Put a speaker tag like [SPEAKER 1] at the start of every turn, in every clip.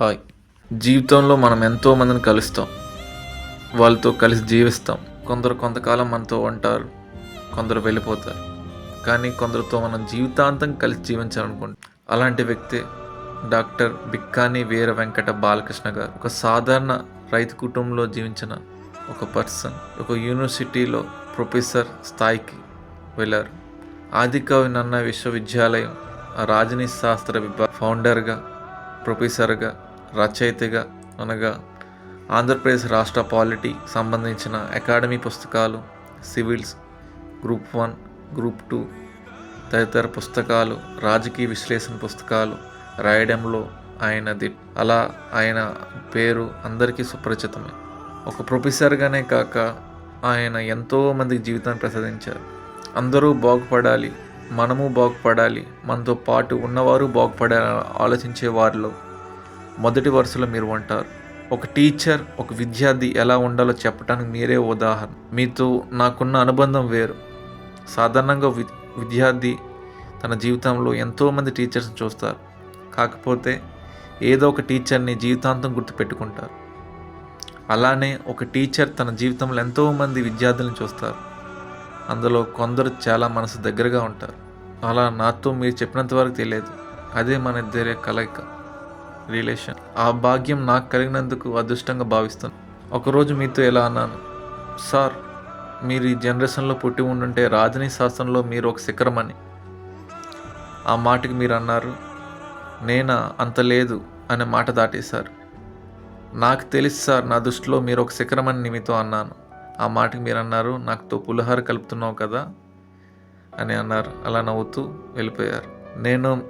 [SPEAKER 1] Hi. జీవితంలో మనం ఎంతో మందిని కలుస్తాం. వాళ్ళతో కలిసి జీవిస్తాం. కొందరు కొంతకాలం మనతో ఉంటారు. కొందరు వెళ్ళిపోతారు. కానీ కొందరితో మనం జీవితాంతం కలిసి జీవించాలనుకుంటాం. అలాంటి వ్యక్తి డాక్టర్ బిక్కాని వీర వెంకట బాలకృష్ణ గారు. ఒక సాధారణ రైతు కుటుంబంలో జీవించిన ఒక పర్సన్. ఒక యూనివర్సిటీలో ప్రొఫెసర్ స్థాయికి వెళ్ళారు. ఆదికవి నన్న విశ్వవిద్యాలయం ఆ రాజనీతి శాస్త్ర విభాగ ఫౌండర్గా ప్రొఫెసర్గా రచయితగా అనగా ఆంధ్రప్రదేశ్ రాష్ట్ర పాలిటీ సంబంధించిన అకాడమీ పుస్తకాలు civils group one group two తదితర పుస్తకాలు రాజకీయ విశ్లేషణ పుస్తకాలు రాయడంలో ఆయనది. అలా ఆయన పేరు అందరికీ సుపరిచితమే. ఒక ప్రొఫెసర్గానే కాక ఆయన ఎంతోమందికి జీవితాన్ని ప్రసాదించారు. అందరూ బాగుపడాలి మనము బాగుపడాలి మనతో పాటు ఉన్నవారు బాగుపడాలని ఆలోచించే వారిలో మొదటి వరుసలో మీరు ఉంటారు. ఒక టీచర్ ఒక విద్యార్థి ఎలా ఉండాలో చెప్పడానికి మీరే ఉదాహరణ. మీతో నాకున్న అనుబంధం వేరు. సాధారణంగా వి విద్యార్థి తన జీవితంలో ఎంతోమంది టీచర్స్ని చూస్తారు. కాకపోతే ఏదో ఒక టీచర్ని జీవితాంతం గుర్తుపెట్టుకుంటారు. అలానే ఒక టీచర్ తన జీవితంలో ఎంతోమంది విద్యార్థులను చూస్తారు. అందులో కొందరు చాలా మనసు దగ్గరగా ఉంటారు. అలా నాతో మీరు చెప్పినంత వరకు తెలియదు. అదే మన ఇద్దరి కలయిక. రిలేషన్. ఆ భాగ్యం నాకు కలిగినందుకు అదృష్టంగా భావిస్తాను ఒకరోజు మీతో ఎలా అన్నాను సార్ మీరు ఈ జనరేషన్లో పుట్టి ఉండుంటే రాజనీ శాస్త్రంలో మీరు ఒక శిఖరం అని ఆ మాటకి మీరు అన్నారు నేనా అంత లేదు అనే మాట దాటేశారు. నాకు తెలుసు సార్ నా దృష్టిలో మీరు ఒక శిఖరం అని మీతో అన్నాను. ఆ మాటకి మీరు అన్నారు నాకుతో పులిహార కలుపుతున్నావు కదా అని అన్నారు. అలా నవ్వుతూ వెళ్ళిపోయారు. నేను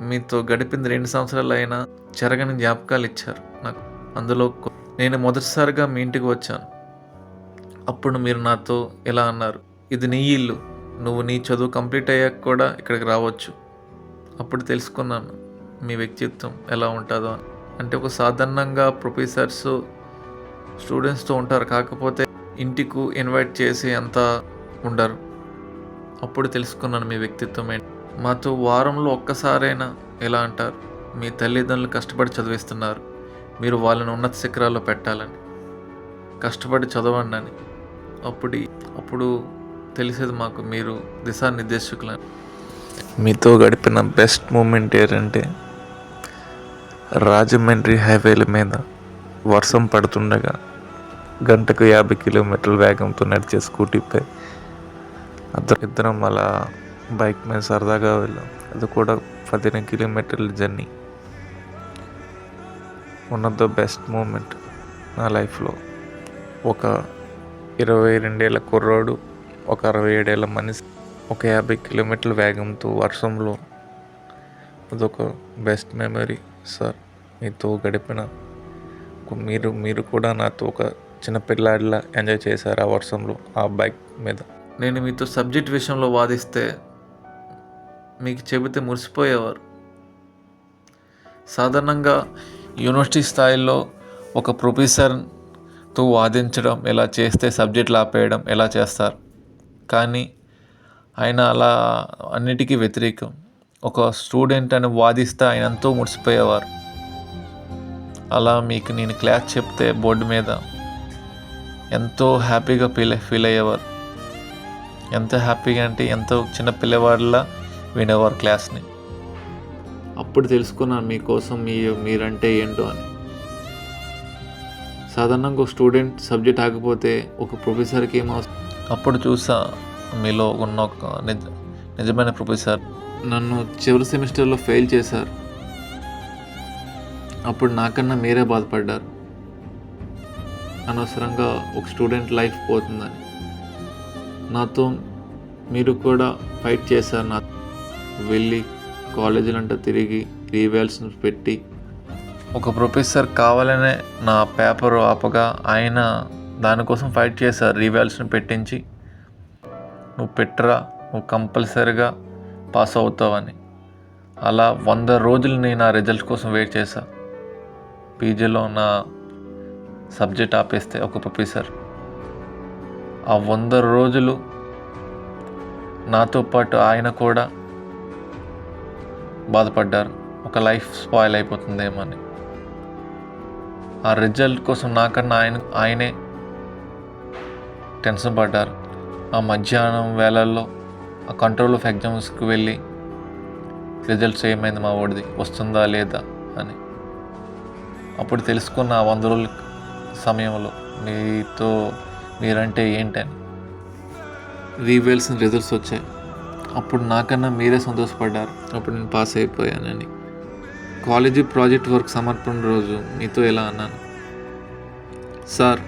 [SPEAKER 1] మీతో గడిపింది రెండు సంవత్సరాలు అయినా జరగని జ్ఞాపకాలు ఇచ్చారు నాకు. అందులో నేను మొదటిసారిగా మీ ఇంటికి వచ్చాను. అప్పుడు మీరు నాతో ఇలా అన్నారు ఇది నీ ఇల్లు నువ్వు నీ చదువు కంప్లీట్ అయ్యాక కూడా ఇక్కడికి రావచ్చు. అప్పుడు తెలుసుకున్నాను మీ వ్యక్తిత్వం ఎలా ఉంటుందో అని. అంటే ఒక సాధారణంగా ప్రొఫెసర్స్ స్టూడెంట్స్తో ఉంటారు కాకపోతే ఇంటికి ఇన్వైట్ చేసి అంత ఉండరు. అప్పుడు తెలుసుకున్నాను మీ వ్యక్తిత్వం ఏంటి. మాతో వారంలో ఒక్కసారైనా ఎలా అంటారు? మీ తల్లిదండ్రులు కష్టపడి చదివిస్తున్నారు. మీరు వాళ్ళని ఉన్నత శిఖరాల్లో పెట్టాలని. కష్టపడి చదవండి అని. అప్పుడు అప్పుడు తెలిసేది మాకు మీరు దిశానిర్దేశకులని. మీతో గడిపిన బెస్ట్ మూమెంట్ ఏంటంటే రాజమండ్రి హైవేల మీద వర్షం పడుతుండగా గంటకు యాభై కిలోమీటర్ల వేగంతో నడిచే స్కూటీపై అద్దరు ఇద్దరం అలా బైక్ మీద సరదాగా వెళ్ళాం. అది కూడా పదిహేను కిలోమీటర్ల journey. One of the best moment నా లైఫ్లో. ఒక ఇరవై రెండేళ్ళ కుర్రాడు ఒక అరవై ఏడేళ్ళ మనిషి ఒక యాభై కిలోమీటర్ల వేగంతో వర్షంలో. అదొక బెస్ట్ మెమరీ సార్ మీతో గడిపిన మీరు మీరు కూడా నాతో ఒక చిన్న పిల్లాడిలా ఎంజాయ్ చేశారు ఆ వర్షంలో ఆ బైక్ మీద. నేను మీతో సబ్జెక్ట్ విషయంలో వాదిస్తే మీకు చెబితే మురిసిపోయేవారు. సాధారణంగా యూనివర్సిటీ స్థాయిలో ఒక ప్రొఫెసర్తో వాదించడం ఎలా చేస్తే సబ్జెక్టులు ఆపేయడం ఎలా చేస్తారు. కానీ ఆయన అలా అన్నిటికీ వ్యతిరేకం. ఒక స్టూడెంట్ అని వాదిస్తే ఆయన ఎంతో ముడిసిపోయేవారు. అలా మీకు నేను క్లాస్ చెప్తే బోర్డు మీద ఎంతో హ్యాపీగా ఫీల్ ఫీల్ అయ్యేవారు. ఎంత హ్యాపీగా అంటే ఎంతో చిన్న పిల్లవాడిలా వినేవారు క్లాస్ని. అప్పుడు తెలుసుకున్నాను మీకోసం మీ మీరంటే ఏంటో అని. సాధారణంగా ఒక స్టూడెంట్ సబ్జెక్ట్ ఆగిపోతే ఒక ప్రొఫెసర్కి ఏమో అప్పుడు చూసా మీలో ఉన్న ఒక నిజ నిజమైన ప్రొఫెసర్. నన్ను చివరి సెమిస్టర్లో ఫెయిల్ చేశారు. అప్పుడు నాకన్నా మీరే బాధపడ్డారు. అనవసరంగా ఒక స్టూడెంట్ లైఫ్ పోతుందని. నాతో మీరు కూడా ఫైట్ చేశారు నా వెళ్ళి కాలేజీలంతా తిరిగి రీవేల్స్ పెట్టి. ఒక ప్రొఫెసర్ కావాలనే నా పేపర్ ఆపగా ఆయన దానికోసం ఫైట్ చేశారు రీవాల్స్ని పెట్టించి. నువ్వు పెట్టరా నువ్వు కంపల్సరీగా పాస్ అవుతావని. అలా వంద రోజులు నేను నా రిజల్ట్ కోసం వెయిట్ చేశా. పీజీలో నా సబ్జెక్ట్ ఆపేస్తే ఒక ప్రొఫెసర్. ఆ వంద రోజులు నాతో పాటు ఆయన కూడా బాధపడ్డారు. ఒక లైఫ్ స్పాయిల్ అయిపోతుందేమో అని. ఆ రిజల్ట్ కోసం నాకన్నా ఆయన ఆయనే టెన్షన్ పడ్డారు. ఆ మధ్యాహ్నం వేళల్లో ఆ కంట్రోల్ ఆఫ్ ఎగ్జామ్స్కి వెళ్ళి రిజల్ట్స్ ఏమైంది మా వాడిది వస్తుందా లేదా అని. అప్పుడు తెలుసుకున్న ఆ వంద రోజుల సమయంలో మీతో మీరంటే ఏంటని. రీవేల్సిన రిజల్ట్స్ వచ్చాయి. అప్పుడు నాకన్నా మీరే సంతోషపడ్డారు. అప్పుడు నేను పాస్ అయిపోయానని. కాలేజీ ప్రాజెక్ట్ వర్క్ సమర్పణ రోజు మీతో ఎలా అన్నాను. సార్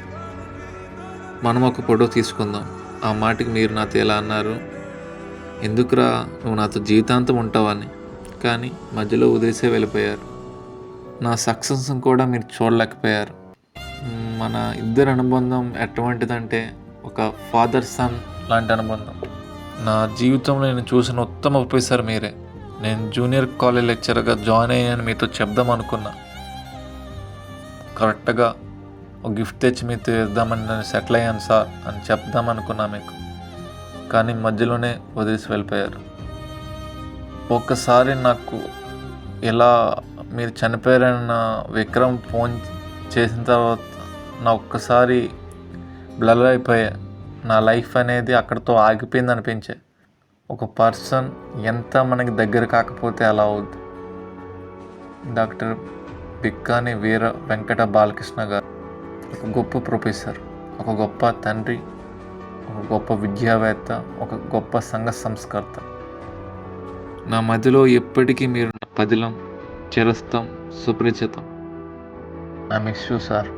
[SPEAKER 1] మనం ఒక ఫోటో తీసుకుందాం. ఆ మాటకి మీరు నాతో ఎలా అన్నారు? ఎందుకురా నువ్వు నాతో జీవితాంతం ఉంటావని? కానీ మధ్యలో వదిలేసే వెళ్ళిపోయారు. నా సక్సెస్ కూడా మీరు చూడలేకపోయారు. మన ఇద్దరి అనుబంధం ఎటువంటిదంటే ఒక ఫాదర్ సన్ లాంటి అనుబంధం. నా జీవితంలో నేను చూసిన ఉత్తమ ప్రొఫెసర్ మీరే. నేను జూనియర్ కాలేజ్ లెక్చరర్గా జాయిన్ అయ్యాను మీతో చెప్దాం అనుకున్నా. కరెక్ట్గా ఒక గిఫ్ట్ తెచ్చి మీతో ఇద్దామని నేను సెటిల్ అయ్యాను సార్ అని చెప్దాం అనుకున్నా మీకు. కానీ మధ్యలోనే వదిలేసి వెళ్ళిపోయారు. ఒక్కసారి నాకు ఎలా మీరు చనిపోయారన్న విక్రమ్ ఫోన్ చేసిన తర్వాత నా ఒక్కసారి బ్లర్ అయిపోయా. నా లైఫ్ అనేది అక్కడితో ఆగిపోయింది అనిపించే. ఒక పర్సన్ ఎంత మనకి దగ్గర కాకపోతే అలా అవుద్ది. డాక్టర్ బిక్కాని వీర వెంకట బాలకృష్ణ గారు ఒక గొప్ప ప్రొఫెసర్ ఒక గొప్ప తండ్రి ఒక గొప్ప విద్యావేత్త ఒక గొప్ప సంఘ సంస్కర్త. నా మదిలో ఎప్పటికీ మీరు నా పదిలం చిరస్థం సుపరిచితం. I miss you sir.